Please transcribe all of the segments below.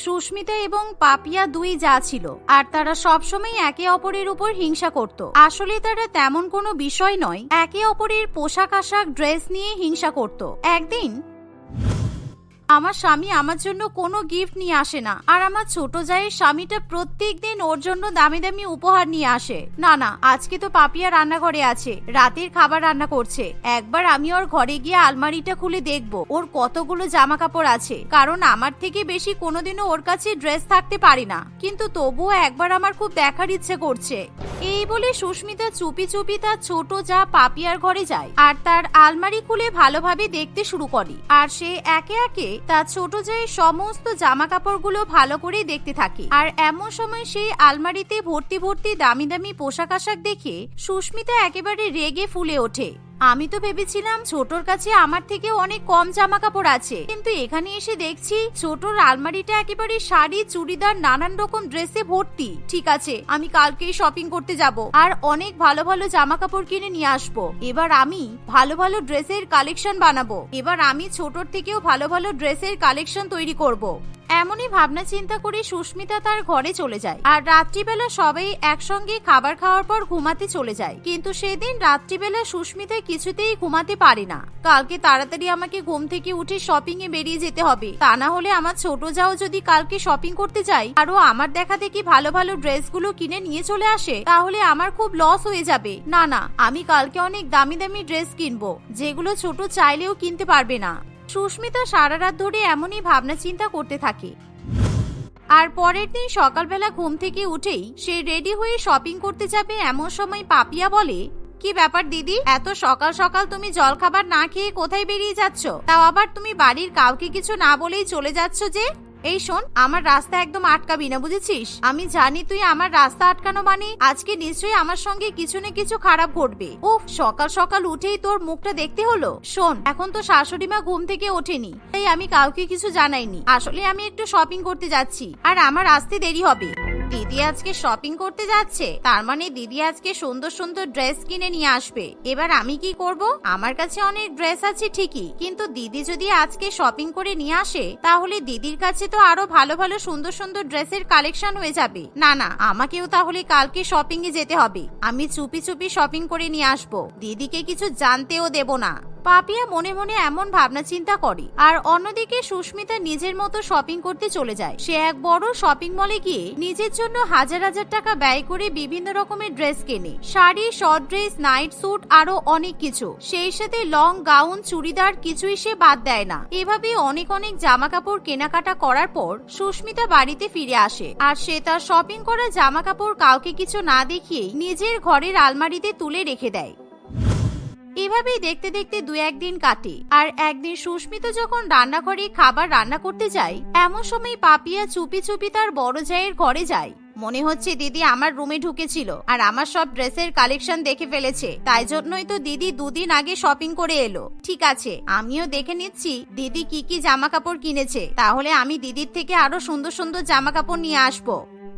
সুস্মিতা এবং পাপিয়া দুই যা ছিল, আর তারা সবসময় একে অপরের উপর হিংসা করত। আসলে তারা তেমন কোনো বিষয় নয়, একে অপরের পোশাক আশাক ড্রেস নিয়ে হিংসা করত। একদিন আমার স্বামী আমার জন্য কোনো গিফট নিয়ে আসে না। আর আমার ছোট জায়ের স্বামীটা প্রত্যেক দিন ওর জন্য দামি দামি উপহার নিয়ে আসে। না না, আজকে তো পাপিয়া রান্নাঘরে আছে। রাতের খাবার রান্না করছে। একবার আমি ওর ঘরে গিয়ে আলমারিটা খুলে দেখব। ওর কতগুলো জামা কাপড় আছে। কারণ আমার থেকে বেশি কোনোদিনও ওর কাছে ড্রেস থাকতে পারে না। কিন্তু তবুও একবার আমার খুব দেখার ইচ্ছে করছে। এই বলে সুস্মিতা চুপি চুপি তার ছোট যা পাপিয়ার ঘরে যায়। আর তার আলমারি খুলে ভালোভাবে দেখতে শুরু করে। আর সে একে একে তার ছোট যাই সমস্ত জামা কাপড়গুলো ভালো করে দেখতে থাকে। আর এমন সময় সেই আলমারিতে ভর্তি ভর্তি দামি দামি পোশাক আশাক দেখে সুস্মিতা একেবারে রেগে ফুলে ওঠে। আমি তো ভেবেছিলাম ছোটর কাছে আমার থেকে অনেক কম জামা কাপড় আছে। কিন্তু এখানে এসে দেখছি ছোটর আলমারিটা একেবারে শাড়ি, চুড়িদার, নানান রকম ড্রেসে ভর্তি। ঠিক আছে, আমি কালকেই শপিং করতে যাব। আর অনেক ভালো ভালো জামা কাপড় কিনে নিয়ে আসব। এবার আমি ভালো ভালো ড্রেসের কালেকশন বানাবো। এবার আমি ছোটর থেকেও ভালো ভালো ড্রেসের কালেকশন তৈরি করব। এমনই ভাবনা চিন্তা করে সুস্মিতা তার ঘরে চলে যায়। আর রাত্রিবেলা সবাই একসঙ্গে খাবার খাওয়ার পর ঘুমাতে চলে যায়। কিন্তু সেদিন রাত্রিবেলা সুস্মিতা কিছুতেই ঘুমাতে পারে না। কালকে তাড়াতাড়ি আমাকে ঘুম থেকে উঠে শপিং এ বেরিয়ে যেতে হবে। তা না হলে আমার ছোট যাও যদি কালকে শপিং করতে যাই আরও আমার দেখা দেখি ভালো ভালো ড্রেসগুলো কিনে নিয়ে চলে আসে, তাহলে আমার খুব লস হয়ে যাবে। না না, আমি কালকে অনেক দামি দামি ড্রেস কিনবো, যেগুলো ছোট চাইলেও কিনতে পারবে না। সুস্মিতা সারা রাত ধরে এমনই ভাবনা চিন্তা করতে থাকে। আর পরের দিন সকালবেলা ঘুম থেকে উঠেই সে রেডি হয়ে শপিং করতে যাবে এমন সময় পাপিয়া বলে, কি ব্যাপার দিদি? এত সকাল সকাল তুমি জল খাবার না খেয়ে কোথায় বেরিয়ে যাচ্ছ? তাও আবার তুমি বাড়ির কাউকে কিছু না বলেই চলে যাচ্ছ যে? এই শোন, আমার রাস্তা একদম আটকাবি না, বুঝেছিস? আমি জানি তুই আমার রাস্তা আটকানো মানে আজকে নিশ্চয়ই আমার সঙ্গে কিছু না কিছু খারাপ ঘটবে। উফ, সকাল সকাল উঠেই তোর মুখটা দেখতে হলো? শোন, এখন তো শাশুড়ি মা ঘুম থেকে ওঠেনি, তাই আমি কাউকে কিছু জানাইনি। আসলে আমি একটু শপিং করতে যাচ্ছি, আর আমার আসতে দেরি হবে। দিদি আজকে শপিং করতে যাচ্ছে। তার মানে দিদি আজকে সুন্দর সুন্দর ড্রেস কিনে নিয়ে আসবে। এবার আমি কি করব? আমার কাছে অনেক ড্রেস আছে ঠিকই, কিন্তু দিদি যদি আজকে শপিং করে নিয়ে আসে, তাহলে দিদির কাছে তো আরও ভালো ভালো সুন্দর সুন্দর ড্রেসের কালেকশন হয়ে যাবে। না না, আমাকেও তাহলে কালকে শপিং এ যেতে হবে। আমি চুপি চুপি শপিং করে নিয়ে আসব। দিদিকে কিছু জানতেও দেব না। পাপিয়া মনে মনে এমন ভাবনা চিন্তা করে। আর অন্যদিকে সুস্মিতা নিজের মতো শপিং করতে চলে যায়। সে এক বড় শপিং মলে গিয়ে নিজের জন্য হাজার হাজার টাকা ব্যয় করে বিভিন্ন রকমের ড্রেস কেনে। Sari short dress night suit আরও অনেক কিছু। সেই সাথে লং গাউন চুড়িদার কিছুই সে বাদ দেয় না। এভাবে অনেক অনেক জামা কাপড় কেনাকাটা করার পর সুস্মিতা বাড়িতে ফিরে আসে। আর সে তার শপিং করা জামা কাপড় কাউকে কিছু না দেখিয়েই নিজের ঘরের আলমারিতে তুলে রেখে দেয়। এভাবেই দেখতে দেখতে দু একদিন কাটে। আর একদিন সুস্মিতা যখন রান্নাঘরে খাবার রান্না করতে যায়, এমন সময় পাপিয়া চুপি চুপি তার বড় জায়ের ঘরে যায়। মনে হচ্ছে দিদি আমার রুমে ঢুকেছিল আর আমার সব ড্রেসের কালেকশন দেখে ফেলেছে। তাই জন্যই তো দিদি দুদিন আগে শপিং করে এলো। ঠিক আছে, আমিও দেখে নিচ্ছি দিদি কি কি জামা কাপড় কিনেছে। তাহলে আমি দিদির থেকে আরও সুন্দর সুন্দর জামা কাপড় নিয়ে আসব।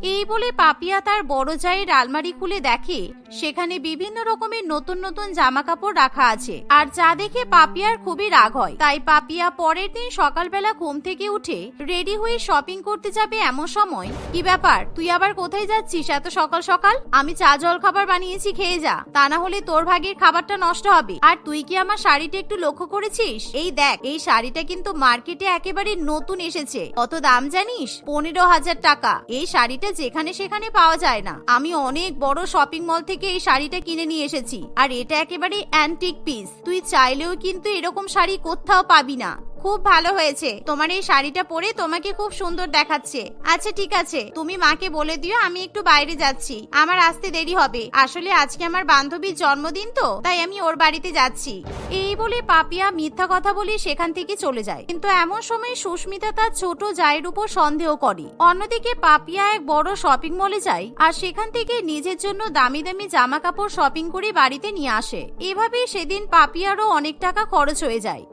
এই বলে পাপিয়া তার বড় জায়ের আলমারি খুলে দেখে, সেখানে বিভিন্ন রকমের নতুন নতুন জামা কাপড় রাখা আছে। আর যা দেখে পাপিয়ার খুবই রাগ হয়। তাই পাপিয়া পরের দিন সকালবেলা ঘুম থেকে উঠে রেডি হয়ে শপিং করতে যাবে এমন সময়, কি ব্যাপার? তুই আবার কোথায় যাচ্ছিস এত সকাল সকাল? আমি চা জল খাবার বানিয়েছি, খেয়ে যা। তা না হলে তোর ভাগের খাবারটা নষ্ট হবে। আর তুই কি আমার শাড়িটা একটু লক্ষ্য করেছিস? এই দেখ, এই শাড়িটা কিন্তু মার্কেটে একেবারে নতুন এসেছে। কত দাম জানিস? পনেরো হাজার টাকা। এই শাড়িটা যেখানে সেখানে পাওয়া যায় না। আমি অনেক বড় শপিং মল থেকে এই শাড়িটা কিনে নিয়ে এসেছি। আর এটা একেবারে অ্যান্টিক পিস তুই চাইলেও কিন্তু এরকম শাড়ি কোথাও পাবি না। খুব ভালো হয়েছে। তোমার এই শাড়িটা পরে তোমাকে খুব সুন্দর দেখাচ্ছে। আচ্ছা ঠিক আছে। তুমি মাকে বলে দিও, আমি একটু বাইরে যাচ্ছি। আমার আসতে দেরি হবে। আসলে আজকে আমার বান্ধবীর জন্মদিন তো, তাই আমি ওর বাড়িতে যাচ্ছি। এই বলে পাপিয়া মিথ্যা কথা বলে সেখান থেকে চলে যায়। কিন্তু এমন সময় সুস্মিতা তার ছোট জায়ের উপর সন্দেহ করে। অন্যদিকে পাপিয়া এক বড় শপিং মলে যায় আর সেখান থেকে নিজের জন্য দামি দামি জামা কাপড় শপিং করে বাড়িতে নিয়ে আসে। এভাবেই সেদিন পাপিয়ারও অনেক টাকা খরচ হয়ে যায়।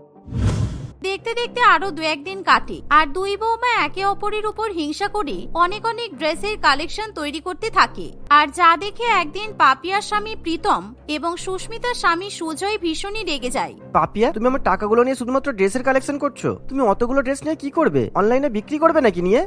দেখতে দেখতে আরও দু একদিন কাটে। আর দুই বৌমা একে অপরের উপর হিংসা করে অনেক অনেক ড্রেসের কালেকশন তৈরি করতে থাকে। আর যা দেখে একদিন পাপিয়ার স্বামী প্রীতম এবং সুস্মিতার স্বামী সুজয় ভীষণই রেগে যায়। পাপিয়া তুমি আমার টাকাগুলো নিয়ে শুধুমাত্র ড্রেসের কালেকশন করছ? তুমি অতগুলো ড্রেস নিয়ে কি করবে? অনলাইনে বিক্রি করবে নাকি নিয়ে?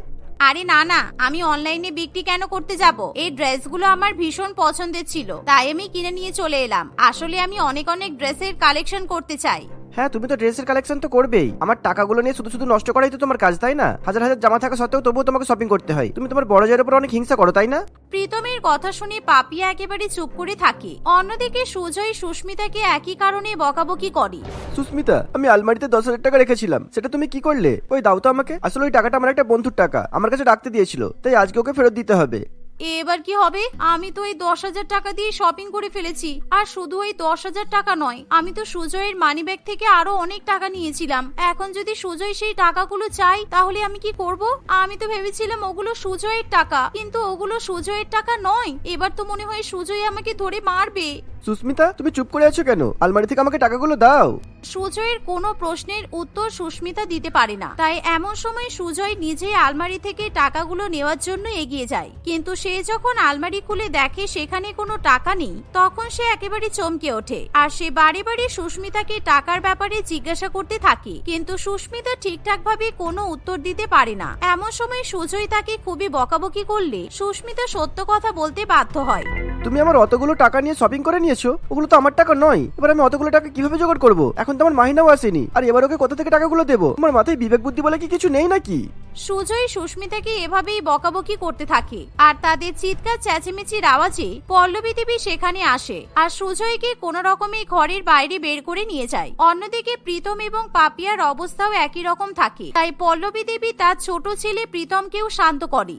আরে না না আমি অনলাইনে বিক্রি কেন করতে যাব? এই ড্রেসগুলো আমার ভীষণ পছন্দের ছিল তাই আমি কিনে নিয়ে চলে এলাম। আসলে আমি অনেক অনেক ড্রেসের কালেকশন করতে চাই। হ্যাঁ তুমি তো ড্রেসের কালেকশন তো করবেই। আমার টাকাগুলো নিয়ে শুধু শুধু নষ্ট করাই তো তোমার কাজ তাই না? হাজার হাজার জামা থাকা সত্ত্বেও তবুও তোমাকে শপিং করতে হয়। তুমি তোমার বড় জায়ের উপর অনেক হিংসা করো তাই না? প্রীতমের কথা শুনে পাপিয়া একেবারে চুপ করে থাকে। অন্যদিকে সুজয় সুস্মিতাকে একই কারণে বকাবকি করে। সুস্মিতা আমি আলমারিতে দশ হাজার টাকা রেখেছিলাম। সেটা তুমি কি করলে? ওই দাও তো আমাকে। আসলে ওই টাকাটা আমার একটা বন্ধুর টাকা। আমার কাছে রাখতে দিয়েছিল। তাই আজকে ওকে ফেরত দিতে হবে। এবার কি হবে? আমি তো এই দশ হাজার টাকা দিয়ে শপিং করে ফেলেছি। আর শুধু এই দশ হাজার টাকা নয়, আমি তো সুজয়ের মানি ব্যাগ থেকে আরও অনেক টাকা নিয়েছিলাম। এখন যদি সুজয় সেই টাকাগুলো চাই তাহলে আমি কি করব? আমি তো ভেবেছিলাম ওগুলো সুজয়ের টাকা, কিন্তু ওগুলো সুজয়ের টাকা নয়। এবার তো মনে হয় সুজয় আমাকে ধরে মারবে। সুস্মিতা, তুমি চুপ করে আছো কেন? আলমারি থেকে আমাকে টাকাগুলো দাও। সুজয়ের কোনো প্রশ্নের উত্তর সুস্মিতা দিতে পারে না। তাই এমন সময় সুজয় নিজে আলমারি থেকে টাকাগুলো নেওয়ার জন্য এগিয়ে যায়। কিন্তু সে যখন আলমারি খুলে দেখে সেখানে কোনো টাকা নেই, তখন সে একেবারে চমকে ওঠে। আর সে বারে বারে সুস্মিতাকে টাকার ব্যাপারে জিজ্ঞাসা করতে থাকে। কিন্তু সুস্মিতা ঠিকঠাক ভাবে কোনো উত্তর দিতে পারে না। এমন সময় সুজয় তাকে খুবই বকাবকি করলে সুস্মিতা সত্য কথা বলতে বাধ্য হয়। তুমি আমার অতগুলো টাকা নিয়ে শপিং করে নিয়েছো, ওগুলো তো আমার টাকা নয়। এবার আমি অতগুলো টাকা কীভাবে জোগাড় করব? এখন তো আমার মাহিনাও আসেনি। আর এবার ওকে কোথা থেকে টাকাগুলো দেবো? আমার মাথায় বিবেক বুদ্ধি বলে কি কিছু নেই নাকি? সুজয় সুস্মিতাকে এভাবেই বকাবকি করতে থাকে। আর তাদের চিৎকার, চেঁচেমেচির আওয়াজে পল্লবী দেবী সেখানে আসে। আর সুজয়কে কোন রকমে ঘরের বাইরে বের করে নিয়ে যায়। অন্যদিকে প্রীতম এবং পাপিয়ার অবস্থাও একই রকম থাকে। তাই পল্লবী দেবী তার ছোট ছেলে প্রীতমকেও শান্ত করে।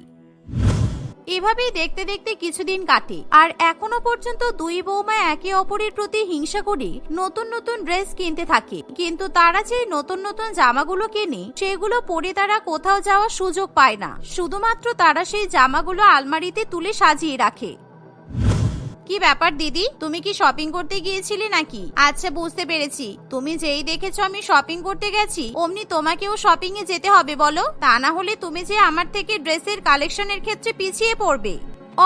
এভাবেই দেখতে দেখতে কিছুদিন কাটে। আর এখনও পর্যন্ত দুই বৌমা একে অপরের প্রতি হিংসা করে নতুন নতুন ড্রেস কিনতে থাকে। কিন্তু তারা যে নতুন নতুন জামাগুলো কেনে, সেগুলো পরে তারা কোথাও যাওয়ার সুযোগ পায় না। শুধুমাত্র তারা সেই জামাগুলো আলমারিতে তুলে সাজিয়ে রাখে। কি ব্যাপার দিদি? তুমি কি শপিং করতে গিয়েছিলে নাকি? আচ্ছা বুঝতে পেরেছি। তুমি যেই দেখেছ আমি শপিং করতে গেছি, অমনি তোমাকেও শপিং এ যেতে হবে বলো? তা না হলে তুমি যে আমার থেকে ড্রেসের কালেকশনের ক্ষেত্রে পিছিয়ে পড়বে।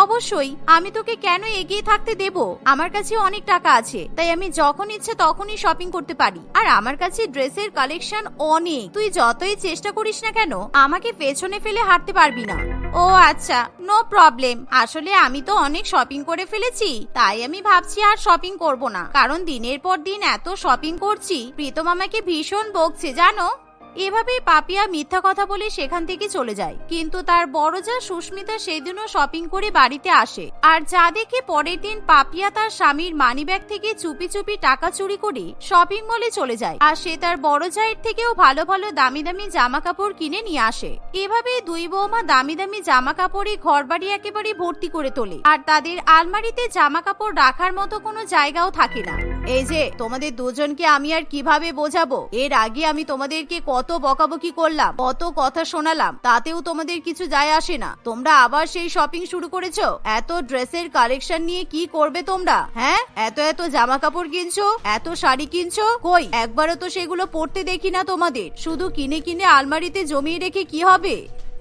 অবশ্যই, আমি তোকে কেন এগিয়ে থাকতে দেব? আমার কাছে অনেক টাকা আছে, তাই আমি যখন ইচ্ছে তখনই শপিং করতে পারি। আর আমার কাছে ড্রেসের কালেকশন অনেক। তুই যতই চেষ্টা করিস না কেন, আমাকে পেছনে ফেলে হাঁটতে পারবি না। ও আচ্ছা নো প্রবলেম আসলে আমি তো অনেক শপিং করে ফেলেছি, তাই আমি ভাবছি আর শপিং করব না। কারণ দিনের পর দিন এত শপিং করছি, প্রীতম আমাকে ভীষণ বকছে, জানো? এভাবেই পাপিয়া মিথ্যা কথা বলে সেখান থেকে চলে যায়। কিন্তু তার বড় যা সুস্মিতা সেদিনও শপিং করে বাড়িতে আসে। আর যা দেখে পরের দিন পাপিয়া তার স্বামীর মানিব্যাগ থেকে চুপি চুপি টাকা চুরি করে শপিং মলে চলে যায়। আর সে তার বড় জায়ের থেকেও ভালো ভালো দামি দামি জামা কাপড় কিনে নিয়ে আসে। এভাবে দুই বৌমা দামি দামি জামা কাপড়ে ঘর বাড়ি একেবারে ভর্তি করে তোলে। আর তাদের আলমারিতে জামা কাপড় রাখার মতো কোনো জায়গাও থাকে না। এই যে, তোমাদের দুজনকে আমি আর কীভাবে বোঝাবো? এর আগে আমি তোমাদেরকে কত বকাবকি করলাম, কত কথা শোনালাম, তাতেও তোমাদের কিছু যায় আসে না। তোমরা আবার সেই শপিং শুরু করেছ? এত ড্রেসের কালেকশন নিয়ে কি করবে তোমরা? হ্যাঁ? এত এত জামা কাপড় কিনছো? এত শাড়ি কিনছো? কই? একবারও তো সেগুলো পড়তে দেখি না তোমাদের। শুধু কিনে কিনে আলমারিতে জমিয়ে রেখে কি হবে?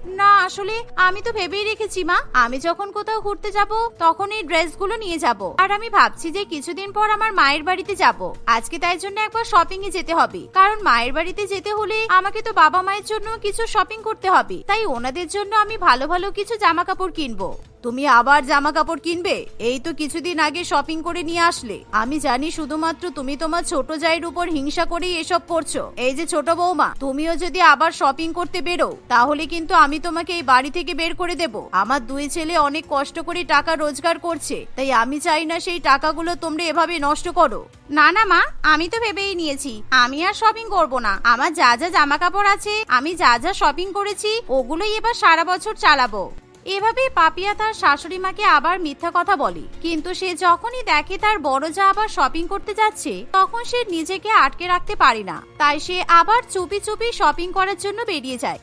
না, আসলে আমি তো ভেবেই রেখেছি, মা। আমি যখন কোথাও ঘুরতে যাব, তখন এই ড্রেসগুলো নিয়ে যাব। আর আমি ভাবছি যে কিছুদিন পর আমার মায়ের বাড়িতে যাব। আজকে তাই জন্য একবার শপিং এ যেতে হবে। কারণ মায়ের বাড়িতে যেতে হলে আমাকে তো বাবা মায়ের জন্য কিছু শপিং করতে হবে। তাই ওনাদের জন্য আমি ভালো ভালো কিছু জামা কাপড় কিনবো। তুমি আবার জামা কাপড় কিনবে? এই তো কিছুদিন আগে শপিং করে নিয়ে আসলে। আমি জানি শুধুমাত্র তুমি তোমার ছোট জায়ের উপর হিংসা করেই এসব করছ। এই যে ছোট বৌমা, তুমিও যদি আবার শপিং করতে বেরো তাহলে কিন্তু আমি তোমাকে এই বাড়ি থেকে বের করে দেব। আমার দুই ছেলে অনেক কষ্ট করে টাকা রোজগার করছে, তাই আমি চাই না সেই টাকাগুলো তোমরা এভাবে নষ্ট করো। না না, মা, আমি তো ভেবেই নিয়েছি। আমি আর শপিং করব না। আমার যা যা জামা কাপড় আছে, আমি যা যা শপিং করেছি, ওগুলোই এবার সারা বছর চালাবো। এভাবে পাপিয়া তার শাশুড়ি মাকে আবার মিথ্যা কথা বলে। কিন্তু সে যখনই দেখে তার বড় যা আবার শপিং করতে যাচ্ছে, তখন সে নিজেকে আটকে রাখতে পারে না। তাই সে আবার চুপি চুপি শপিং করার জন্য বেরিয়ে যায়।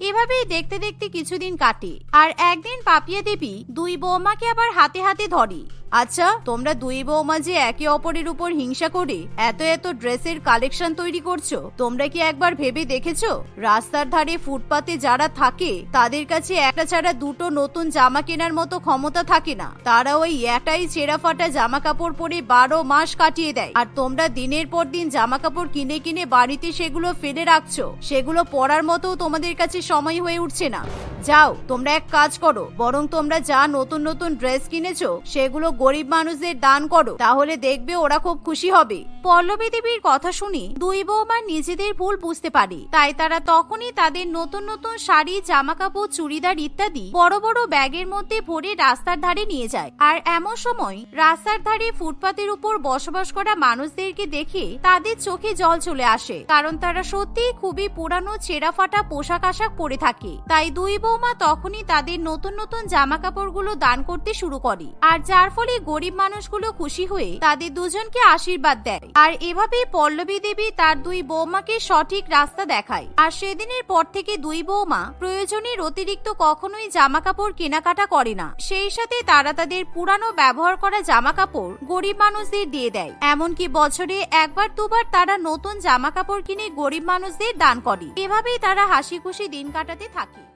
এভাবেই দেখতে দেখতে কিছুদিন কাটে। আর একদিন পাপিয়া দেবী দুই বৌমাকে আবার হাতে হাতে ধরে। আচ্ছা তোমরা দুই বৌমা যে একে অপরের উপর হিংসা করে এত এত ড্রেসের কালেকশন তৈরি করছ, তোমরা কি একবার ভেবে দেখেছ? রাস্তার ধারে ফুটপাতে যারা থাকে, তাদের কাছে একটা ছাড়া দুটো নতুন জামা কেনার মতো ক্ষমতা থাকে না। তারা ওই একটাই ছেঁড়া ফাটা জামা কাপড় পরে বারো মাস কাটিয়ে দেয়। আর তোমরা দিনের পর দিন জামা কাপড় কিনে কিনে বাড়িতে সেগুলো ফেলে রাখছো। সেগুলো পরার মতো তোমাদের কাছে সময় হয়ে উঠছে না। যাও, তোমরা এক কাজ করো, বরং তোমরা যা নতুন নতুন ড্রেস কিনেছো, সেগুলো গরিব মানুষদের দান করো, তাহলে দেখবে ওরা খুব খুশি হবে। পল্লবী দেবীর কথা শুনে দুই বৌমা নিজেদের ভুল বুঝতে পারে। তাই তারা তখনই তাদের নতুন নতুন শাড়ি জামা কাপড় চুড়িদার ইত্যাদি বড় বড় ব্যাগের মধ্যে ভরে রাস্তার ধারে নিয়ে যায়। আর এমন সময় রাস্তার ধারে ফুটপাতের উপর বসবাস করা মানুষদেরকে দেখে তাদের চোখে জল চলে আসে। কারণ তারা সত্যিই খুবই পুরানো ছেঁড়া ফাটা পোশাক আশাক পরে থাকে। তাই দুই বৌমা তখনই তাদের নতুন নতুন জামা কাপড়গুলো দান করতে শুরু করে। আর যার ফলে গরিব মানুষগুলো খুশি হয়ে তাদের দুজনকে আশীর্বাদ দেয়। আর এভাবেই পল্লবী দেবী তার দুই বৌমাকে সঠিক রাস্তা দেখায়। আর সেদিনের পর থেকে দুই বৌমা প্রয়োজনের অতিরিক্ত কখনোই জামা কাপড় কেনাকাটা করে না। সেই সাথে তারা তাদের পুরানো ব্যবহার করা জামা কাপড় গরিব মানুষদের দিয়ে দেয়। এমনকি বছরে একবার দুবার তারা নতুন জামা কাপড় কিনে গরিব মানুষদের দান করে। এভাবেই তারা হাসি খুশি দিন কাটাতে থাকে।